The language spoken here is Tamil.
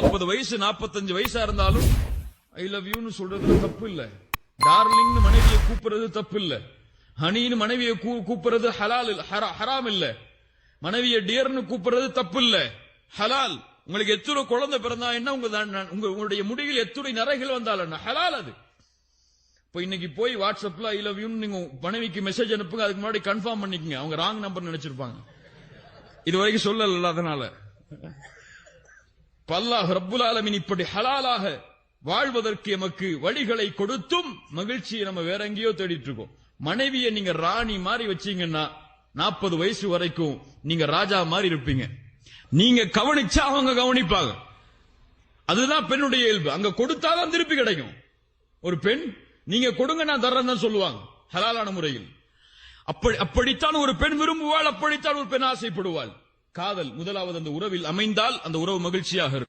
நாற்பது வயசு நாற்பத்தஞ்சு வயசா இருந்தாலும் ஐ லவ் யூன்னு சொல்றதுல தப்பு இல்ல டார்லிங்னு மனைவியை கூப்பிடுறது தப்பு இல்ல ஹனின்னு மனைவியை கூப்பிடுறது ஹலால் இல்ல ஹரா- ஹராம் இல்ல. மனைவியை டியர்னு கூப்பிடுறது தப்பு இல்ல ஹலால் உங்களுக்கு எத்துணை குழந்தை பிறந்தா என்ன உங்க உங்களுடைய முடிவில் எத்துணை நரைகள் வந்தால் என்ன? ஹலால் அது. இப்போ இன்னைக்கு போய் வாட்ஸ்அப்ல ஐ லவ் யூன்னு நீங்க மனைவிக்கு மெசேஜ் அனுப்புங்க அதுக்கு முன்னாடி கன்ஃபார்ம் பண்ணிக்கங்க. அவங்க ராங் நம்பர் நினைச்சிருப்பாங்க. இது வரைக்கும் சொல்லல அதனால. பல்லாஹ் ரப்புல் ஆலமின் இப்படி ஹலாலாக வாழ்வதற்கு எமக்கு வழிகளை கொடுத்தும் மகிழ்ச்சியை நம்ம வேற எங்கேயோ தேடிட்டு இருக்கோம். மனைவியை நீங்க ராணி மாதிரி வச்சீங்கன்னா நாற்பது வயசு வரைக்கும் நீங்க ராஜா மாதிரி இருப்பீங்க. நீங்க கவனிச்சா அவங்க கவனிப்பாங்க. அதுதான் பெண்ணுடைய இயல்பு. அங்க கொடுத்தாதான் திருப்பி கிடைக்கும். ஒரு பெண் நீங்க கொடுங்க நான் தர்றேன் தான் சொல்லுவாங்க ஹலாலான முறையில். அப்படி அப்படித்தான் ஒரு பெண் விரும்புவாள் அப்படித்தான் ஒரு பெண் ஆசைப்படுவாள். காதல் முதலாவது அந்த உறவில் அமைந்தால் அந்த உறவு மகிழ்ச்சியாக இருக்கும்.